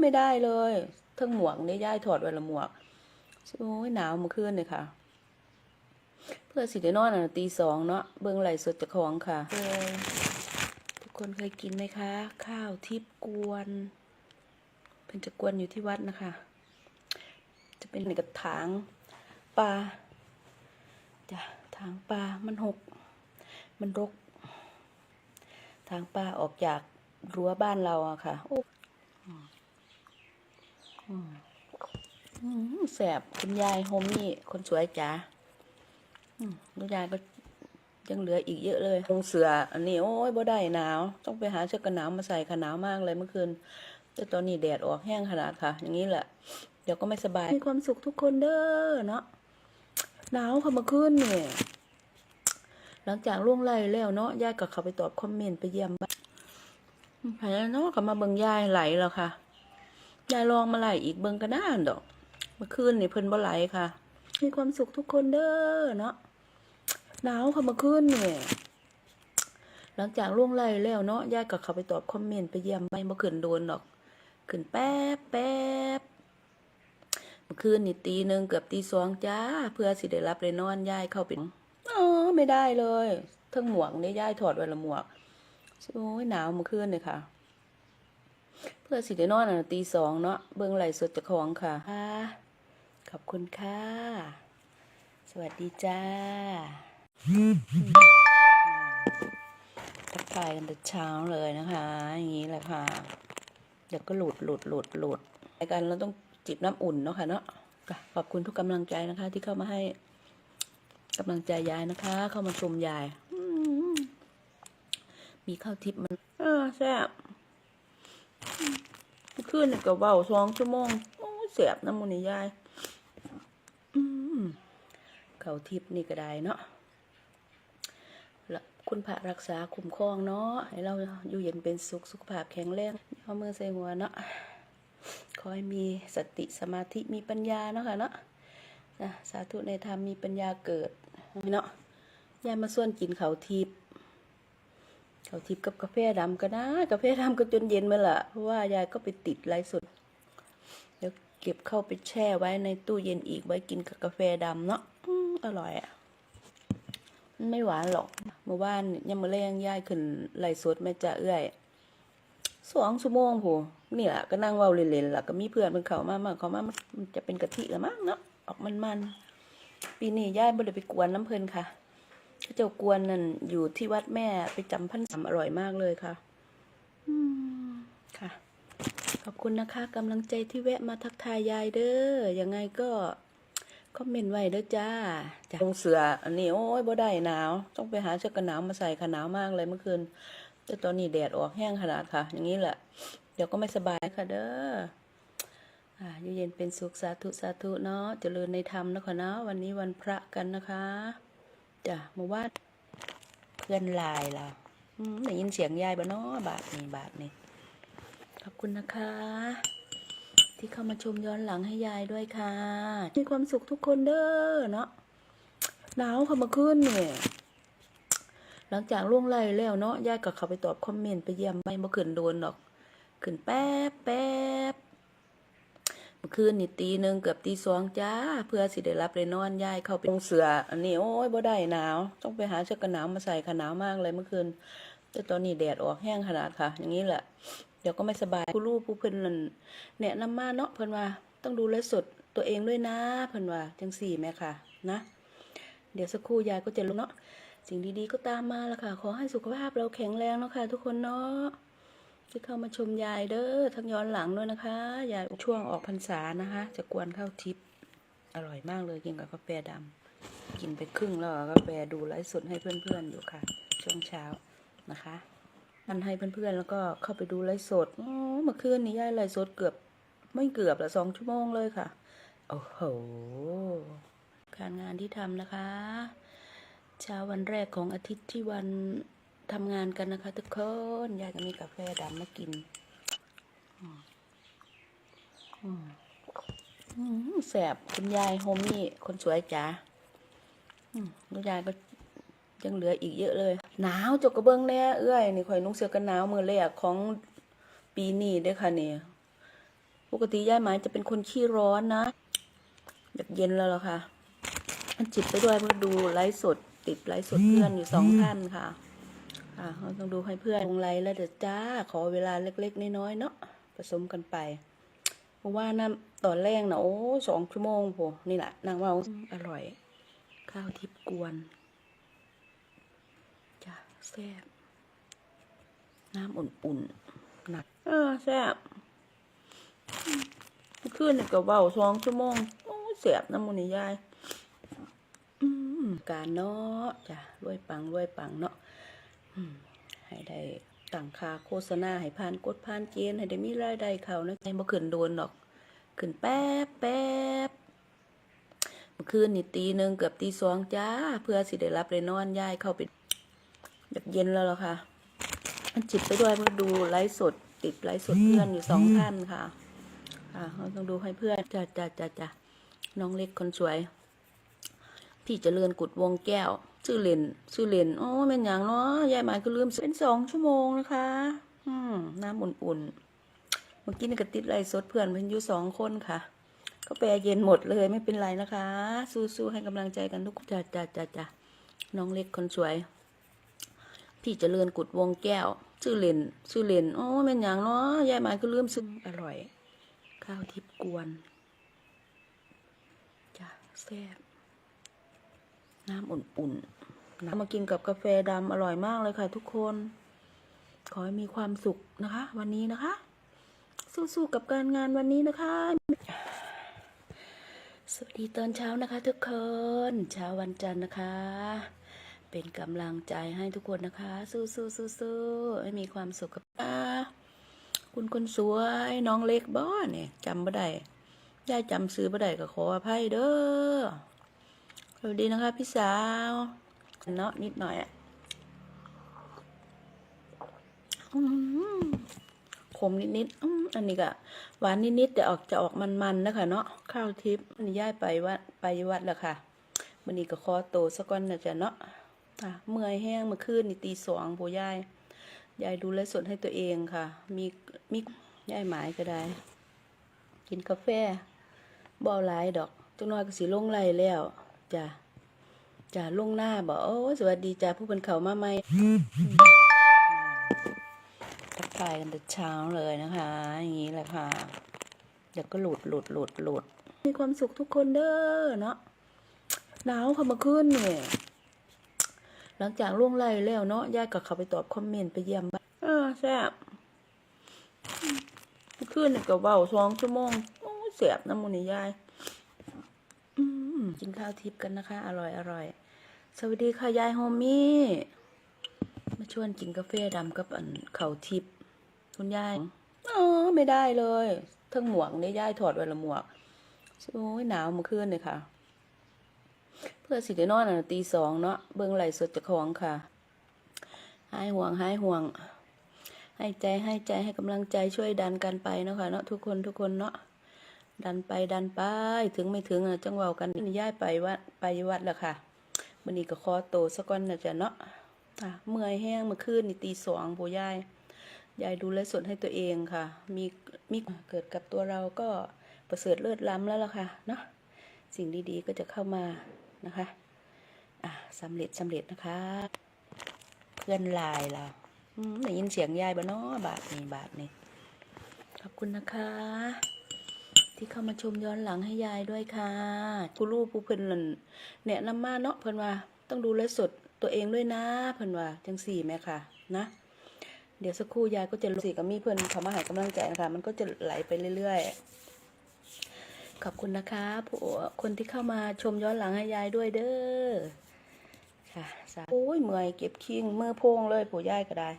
ไม่ได้เลยทั้งหมวกนี่ย่ายถอดไว้ละหมวกโอ้ยหนาวมื่อคืนเลยค่ะ เพื่อสิได้นอนอะตีสองเนาะเบิ่งไหลสดเจาของค่ะทุกคนเคยกินไหมคะ ข้าวทิพกวนเพิ่นจะกวนอยู่ที่วัดนะคะ จะเป็นในกระถางปลาจ้ะถางปลามันหก มันรกทางปลาออกจากรั้วบ้านเราอะค่ะโอ้ แสบคุณยายโฮมี่ คนสวยจ๋าคุณยายก็ยังเหลืออีกเยอะเลยลงเสืออันนี้โอ้ยบ่ได้หนาว ต้องไปหาเสื้อกันหนาวมาใส่ค่ะหนาวมากเลยเมื่อคืนแต่ตอนนี้แดดออกแห้งขนาดค่ะ อย่างนี้แหละ เดี๋ยวก็ไม่สบาย มีความสุขทุกคนเด้อเนาะหนาวค่ะเมื่อคืนเนี่ยหลังจากล่วงไล่แล้วเนาะยายก็เข้าไปตอบคอมเมนต์ไปเยี่ยมบ้านไผเนาะก็มาเบิ่งยายไหลแล้วค่ะ ยายลองมาไหลอีกเบิงก็น่านดอกมื่อคืนนี่เพิ่นบ่ไหลค่ะ มีความสุขทุกคนเด้อเนาะหนาวค่ะมื่อคืนนี่ยหลังจากล่วงไล่แล้วเนาะยายก็เข้าไปตอบคอมเมนต์ไปเยี่ยมไปบ่ขึ้นโดนดอก ขึ้นแป๊บแป๊บมื่อคืนนี่ตีหนึ่งเกือบตีสองจ้า เพื่อสิได้รับได้นอนยายเข้าไปอ๋อไม่ได้เลยทั้งหมวกนี่ยายถอดไว้ละหมวกโอ้ยหนาวมื่อคืนเลยค่ะ เพื่อสิได้นอนอะตีสองเนาะเบิ่งไหลสดจากของค่ะค่ะ ขอบคุณค่ะ สวัสดีจ้าทักทายกันแต่เช้าเลยนะคะ อย่างนี้แหละค่ะเดี๋ยวก็หลุดหลุดหลุดหลุดรายการเราต้องจิบน้ำอุ่นเนาะค่ะเนาะขอบคุณทุกกำลังใจนะคะ ที่เข้ามาให้กำลังใจยายนะคะ เข้ามาชมยายมีข้าวทิพย์มันอ่าแซ่บ คืนนี่ก็เบาสองชั่วโมงโอ้เสียบน้ำมันนี่ยายอืมข้าทิพนี่ก็ได้เนาะแล้วคุณพระรักษาคุ้มครองเนาะให้เราอยู่เย็นเป็นสุขสุขภาพแข็งแรงเอามือใส่หัวเนาะขอให้มีสติสมาธิมีปัญญาเนาะค่ะเนาะนะสาธุในธรรมมีปัญญาเกิดเนาะยายมาส่วนกินเขาทิพย์ เขาทิพกับกาแฟดำก็นะกาแฟดำก็จนเย็นมาละเพราะว่ายายก็ไปติดไลฟ์สดเดี๋ยวเก็บเข้าไปแช่ไว้ในตู้เย็นอีกไว้กินกับกาแฟดำเนาะอร่อยอะไม่หวานหรอกเมื่อวานเนี่ยยังมาเลี้ยงยายขึ้นไลฟ์สดแม่จะเอื้อยสองชั่วโมงโหนี่แหละก็นั่งเว้าเล่นๆล่ะก็มีเพื่อนมันเขามามาเขามามันจะเป็นกะทิละมั้งเนาะออกมันๆปีนี้ย่ายบ่ได้ไปกวนน้ำเพลินค่ะ ขาเจ้ากวนนั่นอยู่ที่วัดแม่ไปจำพันสามอร่อยมากเลยค่ะ อืมค่ะ ขอบคุณนะคะกำลังใจที่แวะมาทักทายยายเด้อยังไงก็คอมเมนต์ไว้เด้อจ้าจ้าลงเสืออันนี้โอ้ยบ่ได้หนาว ต้องไปหาเสื้อกันหนาวมาใส่ค่ะหนาวมากเลยเมื่อคืนแต่ตอนนี้แดดออกแห้งขนาดค่ะ อย่างนี้แหละ เดี๋ยวก็ไม่สบายค่ะเด้ออ่าอยู่เย็นเป็นสุขสาธุสาธุเนาะเจริญในธรรมนะคะเนาะวันนี้วันพระกันนะคะ จ้ะเมื่อวาเพื่อนไลายเราได้ยินเสียงยายบ่เนาะบาทนี้บาทนี้ขอบคุณนะคะ ที่เข้ามาชมย้อนหลังให้ยายด้วยค่ะ มีความสุขทุกคนเด้อเนาะหนาวค่ะเมื่อคืนเนี่ยหลังจากล่วงไล่แล้วเนาะยายก็เข้าไปตอบคอมเมนต์ไปเยี่ยมไปบ่ขึ้นโดนดอก ขึ้นแป๊บแป๊บ มื่อคืนนี่ตีหนึ่งเกือบตีสองจ้า เพื่อสิได้รับได้นอนย่ายเข้าไปลงเสืออันนี้โอ้ยบ่ได้หนาว ต้องไปหาเสื้อกันหนาวมาใส่ค่ะหนาวมากเลยเมื่อคืน แต่ตอนนี้แดดออกแห้งขนาดค่ะ อย่างนี้แหละ เดี๋ยวก็ไม่สบายผู้รู้ผู้เพิ่นนั่นแนะนำมาเนาะเพิ่นว่าต้องดูแลสดตัวเองด้วยนะเพิ่นว่าจังสี่แม่ค่ะนะ เดี๋ยวสักครู่ยายก็จะลงเนาะสิ่งดีๆก็ตามมาละค่ะ ขอให้สุขภาพเราแข็งแรงเนาะค่ะทุกคนเนาะ ที่เข้ามาชมยายเด้อทั้งย้อนหลังด้วยนะคะยายช่วงออกพรรษานะคะ จะกวนข้าวทิพย์อร่อยมากเลยกินกับกาแฟดำกินไปครึ่งแล้วกาแฟดูไลฟ์สดให้เพื่อนๆอยู่ค่ะ ช่วงเช้านะคะมันให้เพื่อนๆแล้วก็เข้าไปดูไลฟ์สดอ๋อเมื่อคืนนี้ยายไลฟ์สดเกือบไม่เกือบละสองชั่วโมงเลยค่ะโอ้โหการงานที่ทำนะคะ เช้าวันแรกของอาทิตย์ที่วัน ทำงานกันนะคะ ทุกคนยายก็มีกาแฟดำมากินอืมแสบคุณยายโฮมนี่คนสวยจ๋าอืมแล้วยายก็ยังเหลืออีกเยอะเลย หนาวจกกระเบื้องแน่เอ้ยนี่ข่อยนุ่งเสื้อกันหนาวมือแรกของปีนี้ด้อค่ะเนี่ยปกติยายหมายจะเป็นคนขี้ร้อนนะอยากเย็นแล้วล่ะค่ะ มันจิบไปด้วยเพื่อดูไลฟ์สด ติดไลฟ์สดเพื่อนอยู่สองท่านค่ะ ค่ะเราต้องดูให้เพื่อนลงไลฟ์แล้วเดี๋ยวจ้า ขอเวลาเล็กๆน้อยๆเนาะผสมกันไป เพราะว่าน้ำตอนแรกนะโอ้สองชั่วโมงโหนี่แหละนางว่าอร่อย ข้าวทิพย์กวนจ้ะแซ่บน้ำอุ่นๆหนัก เออแซ่บเมื่อคืนนี่ก็เบาสองชั่วโมงโอ้ยแซ่บน้ำมันนี่ยายอืมการเนาะจ้ะรวยปังรวยปังเนาะอืม ให้ได้ตั้งค่าโฆษณาให้ผ่านกดผ่านเกณฑ์ให้ได้มีรายได้เขานะใจบ่ขึ้นโดนดอก ขึ้นแป๊บแป๊บเมื่อคืนนี่ตีหนึ่งเกือบตีสองจ้า เพื่อสิได้รับได้นอนยายเข้าไปอยากเย็นแล้วล่ะค่ะมันจิบไปด้วยเพื่อดูไลฟ์สด ติดไลฟ์สดเพื่อนอยู่สองท่านค่ะค่ะเราต้องดูให้เพื่อนจ้าจ้าจ้าจ้าน้องเล็กคนสวย พี่จเจริญกุดวงแก้ว ชื่อเลนชื่อเลนโอ้เป็นอย่างเนาะยายหมายก็ลืมเป็นสองชั่วโมงนะคะ อืมน้ำอุ่นๆเมื่อกี้นี่ก็ติดไลฟ์สดเพื่อนเพิ่นอยู่สองคนค่ะก็แปรเย็นหมดเลยไม่เป็นไรนะคะ สู้ๆให้กำลังใจกันทุกจ้าจ้าจ้าจ้าน้องเล็กคนสวย พี่จเจริญกุดวงแก้ว ชื่อเลนชื่อเลนโอ้เป็นอย่างเนาะยายหมายก็ลืมซื้ออร่อย ข้าวทิพย์กวนจ้าแซ่บ น้ำอุ่นๆน้ำมากินกับกาแฟดำอร่อยมากเลยค่ะทุกคน ขอให้มีความสุขนะคะ วันนี้นะคะ สู้ๆกับการงานวันนี้นะคะ สวัสดีตอนเช้านะคะทุกคน เช้าวันจันทร์นะคะ เป็นกำลังใจให้ทุกคนนะคะ สู้ๆๆๆให้มีความสุขกับคุณคนสวยน้องเล็กบ้อเนี่ยจำไม่ได้ยายจำซื้อไม่ได้ก็ขออภัยเด้อ วัสดีนะคะพี่สาว เนาะนิดหน่อยอะขมนิดๆออันนี้ก็หวานนิดๆแต่ออกจะออกมันๆนะคะเนาะข้าวทิพย์อันนี้ย่ายไปวัดไปวัดแล้วค่ะวันนี้ก็คอโตสักก้อนนะจ๊ะเนาะอะเมื่อยแห้งเมื่อคืนนี่ตีสองผู้ยายยายดูแลสดให้ตัวเองค่ะ มีมียายหมายก็ได้ กินกาแฟบ่อาหลายดอกจังน้อยก็สิลงไหลแล้ว จ้ะจ้ะลงหน้าบอกโอ้สวัสดีจ้ะผู้เป็นเขามาใหมทักทายกันแต่เช้าเลยนะคะ อย่างนี้แหละค่ะ เดี๋ยวก็หลุดหลุดหลุดหลุด มีความสุขทุกคนเด้อเนาะหนาวค่ะมื่อคืนเนี่ยหลังจากล่วงไล่แล้วเนาะญาติก็เขาไปตอบคอมเมนต์ไปเยี่ยมบ้านอ่าแซ่บเมื่อคืนเนี่ยก็เว้าสองชั่วโมงโอ้เสียบน้ำมันนี่ยาย กินข้าวทิพย์กันนะคะ อร่อยอร่อย สวัสดีค่ะยายโฮมี่ มาชวนกินกาแฟดำกับอันข้าวทิพย์คุณยายอ๋อไม่ได้เลยทั้งหมวกเนี่ยยายถอดไว้ละหมวกโอ้ยหนาวเมื่อคืนเลยค่ะ เพื่อสิได้นอนอะตีสองเนาะเบิ่งไหลสดจากของค่ะหายห่วงหายห่วง ให้ใจให้ใจให้กำลังใจช่วยดันกันไปเนาะค่ะเนาะทุกคนทุกคนเนาะ ดันไปดันไปถึงไม่ถึงอะจังเว้ากันย้ายไปวัดไปวัดแล้วค่ะวันนี้ก็ขอโตสักก่อนนะจ๊ะเนาะอะเมื่อยแห้งมื่อคืนนี่ตีสองผู้ยายยายดูแลสดให้ตัวเองค่ะ มีมีเกิดกับตัวเราก็ประเสริฐเลิศล้ำแล้วล่ะค่ะเนาะสิ่งดีๆก็จะเข้ามานะคะอะสำเร็จสำเร็จนะคะ เพื่อนลายเราอืมได้ยินเสียงยายบ่เนาะบาทนี้บาทนี้ขอบคุณนะคะ เข้ามาชมย้อนหลังให้ยายด้วยค่ะผู้รู้ผู้เพิ่นนั่นแนะนำมาเนาะเพิ่นว่าต้องดูแลสดตัวเองด้วยนะเพิ่นว่าจังสี่แม่ค่ะนะ เดี๋ยวสักครู่ยายก็จะสิกับมีเพิ่นเขามาให้กำลังใจนะคะ มันก็จะไหลไปเรื่อยๆขอบคุณนะคะผู้คนที่เข้ามาชมย้อนหลังให้ยายด้วยเด้อค่ะโอ้ยเมื่อยเก็บคิงเมื่อพงเลยผู้ยายก็ได้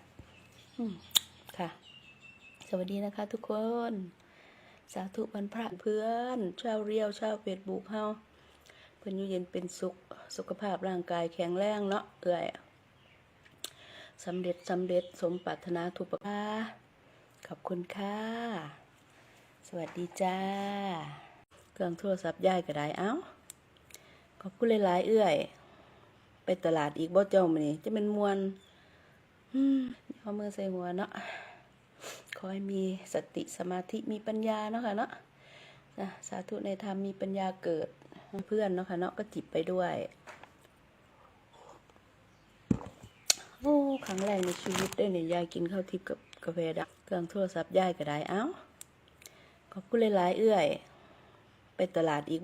อืมค่ะ สวัสดีนะคะทุกคน สาธุวันพระเพื่อนชาวเรียวชาวเฟซบุ๊กเฮาเพิ่นอยู่เย็นเป็นสุขสุขภาพร่างกายแข็งแรงเนาะเอื่อยสำเร็จสำเร็จสมปรารถนาทุกประการขอบคุณค่ะ สวัสดีจ้า เครื่องโทรศัพท์ย่ายก็ได้เอ้า ขอบคุณหลายๆเอื่อย ไปตลาดอีกบ่เจ้ามื้อนี้จะเป็นมวนอืมเอามือใส่หัวเนาะ ขอให้มีสติสมาธิมีปัญญาเนาะค่ะเนาะนะสาธุในธรรมมีปัญญาเกิดเพื่อนเนาะค่ะเนาะก็จิบไปด้วยโอ้ครั้งแรกในชีวิตได้เนี่ยยายกินข้าวทิพย์กับกาแฟดำเครื่องโทรศัพท์ยายก็ได้เอ้าขอบคุณหลายๆเอื้อย ไปตลาดอีก